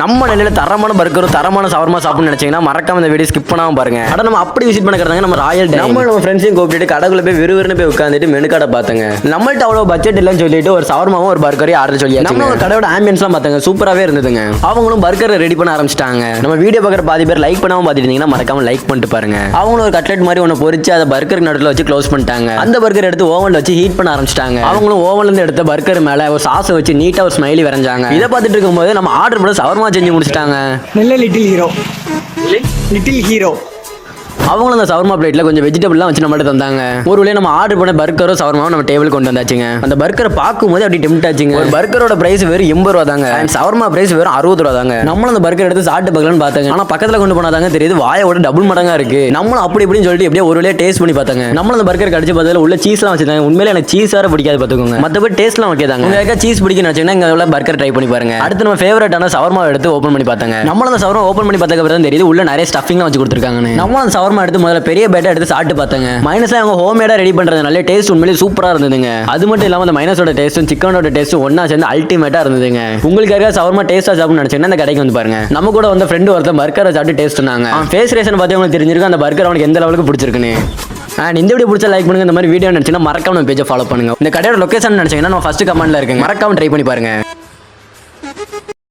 நம்ம நிலையில தரமான பர்கரும் தரமான சவர்மா சாப்பிடணும்னு நினைச்சீங்கன்னா மறக்காம இந்த வீடியோ ஸ்கிப் பண்ணாம பாருங்க. அட நம்ம அப்படி விசிட் பண்ண கிடந்தாங்க நம்ம ராயல் நம்ம நம்ம ஃப்ரெண்ட்ஸையும் கூப்பிட்டு கடைக்குள்ள போய் விறுவிறுன்னு போய் உட்காந்துட்டு மெனு கடை பார்த்தாங்க. நம்மள்ட்ட அவ்வளோ பட்ஜெட் இல்லைன்னு சொல்லிட்டு ஒரு சவர்மாவும் ஒரு பர்கரையும் ஆர்டர் சொல்லி நம்ம கடையோட ஆம்பியன்ஸ்லாம் பார்த்தாங்க சூப்பராகவே இருந்ததுங்க. அவங்களும் பர்கர் ரெடி பண்ண ஆரம்பிச்சிட்டாங்க. நம்ம வீடியோ பார்க்குற பாதி பேர் லைக் பண்ணாம பார்த்துட்டு மறக்காம லைக் பண்ணிட்டு பாருங்க. அவங்களும் ஒரு கட்லெட் மாதிரி ஒன்று பொரிச்சு அதை பர்கர் நடுவில் வச்சு க்ளோஸ் பண்ணிட்டாங்க. அந்த பர்கர் எடுத்து ஓவனில் வச்சு ஹீட் பண்ண ஆரம்பிச்சிட்டாங்க. அவங்களும் ஓவன்ல இருந்து எடுத்த பர்கர் மேல ஒரு சாஸை வச்சு நீட்டா ஒரு ஸ்மைலி வரைஞ்சாங்க. இதை பார்த்துட்டு இருக்கும்போது நம்ம ஆர்டர் பண்ண சவர்மா செஞ்சு முடிச்சிட்டாங்க. நல்ல லிட்டில் ஹீரோ. Little hero. அவங்களும் அந்த சவர்மா பிளேட்ல கொஞ்சம் வெஜிடபிள்லாம் வச்சு நம்மள்ட்ட தந்தாங்க. ஒரு வழியா நம்ம ஆர்டர் பண்ண பர்கரும் சவர்மாவும் நம்ம டேபிள் கொண்டு வந்தாச்சுங்க. அந்த பர்கரை பார்க்கும்போது அப்படி டெம்ட் ஆச்சுங்க ஒரு பர்கரோட பிரைஸ் வெறும் எண்பது ரூபா தாங்க. அண்ட் சவர்மா பிரைஸ் வெறும் அறுபது ரூபா தாங்க. நம்மளும் அந்த பர்கர் எடுத்து சாப்பிட்டு பார்க்கலாம்னு பார்த்தாங்க. ஆனா பக்கத்துல கொண்டு போனாதாங்க தெரியுது வாயோட டபுள் மடங்கா இருக்கு. நம்மளும் அப்படி இப்படின்னு சொல்லிட்டு எப்படியோ ஒரு வழியா டேஸ்ட் பண்ணி பார்த்தாங்க. நம்மளும் அந்த பர்கர் கடிச்சு பார்த்ததுல உள்ள சீஸ்லாம் வச்சிருந்தாங்க. உண்மையிலே எனக்கு சீஸ் வேற பிடிக்காது பார்த்துக்கோங்க. மற்றபடி டேஸ்ட்லாம் ஓகே தாங்க. உங்களுக்கு சீஸ் பிடிக்குன்னு வச்சுன்னா இங்க உள்ள பர்கர் ட்ரை பண்ணி பாருங்க. அடுத்து நம்ம ஃபேவரட்டான சவர்மா எடுத்து ஓப்பன் பண்ணி பார்த்தாங்க. நம்மளும் அந்த சவர்மா ஓப்பன் பண்ணி பார்த்ததுக்கு அப்புறம் தான் தெரியுது உள்ள நிறைய ஸ்டஃபிங்லாம் வச்சு கொடுத்துருக்காங்க நம்ம அந்த சவர்மா எடுத்து முதல்ல பெரிய பேட்டை எடுத்து சாப்பிட்டு பார்த்தாங்க. மைனஸ் அவங்க ஹோம்மேடா ரெடி பண்றது நல்ல டேஸ்ட் உண்மையிலேயே சூப்பரா இருந்ததுங்க. அது மட்டும் இல்லாம அந்த மைனஸோட டேஸ்ட்டும் சிக்கனோட டேஸ்ட்டும் ஒண்ணா சேர்ந்து அல்டிமேட்டா இருந்ததுங்க. உங்களுக்கு யாராவது சவர்மா டேஸ்டா சாப்பிடணும்னு நினைச்சீங்கன்னா இந்த கடைக்கு வந்து பாருங்க. நம்ம கூட வந்த ஃப்ரெண்டு ஒருத்தன் பர்கரை சாப்பிட்டு டேஸ்ட் சொன்னாங்க ஃபேஸ் ரேஷன் பார்த்து உங்களுக்கு தெரிஞ்சிருக்கும் அந்த பர்கர் அவனுக்கு எந்த லெவலுக்கு பிடிச்சிருக்குன்னு. அண்ட் இந்த வீடியோ பிடிச்சா லைக் பண்ணுங்க இந்த மாதிரி வீடியோ நினைச்சீங்கன்னா மறக்காம நம்ம பேஜை ஃபாலோ பண்ணுங்க. இந்த கடையோட லொகேஷன் நினைச்சீங்கன்னா நம்ம ஃபர்ஸ்ட் கமெண்ட்ல இருக்குங்க. மறக்காம ட்ரை பண்ணி பாருங்க.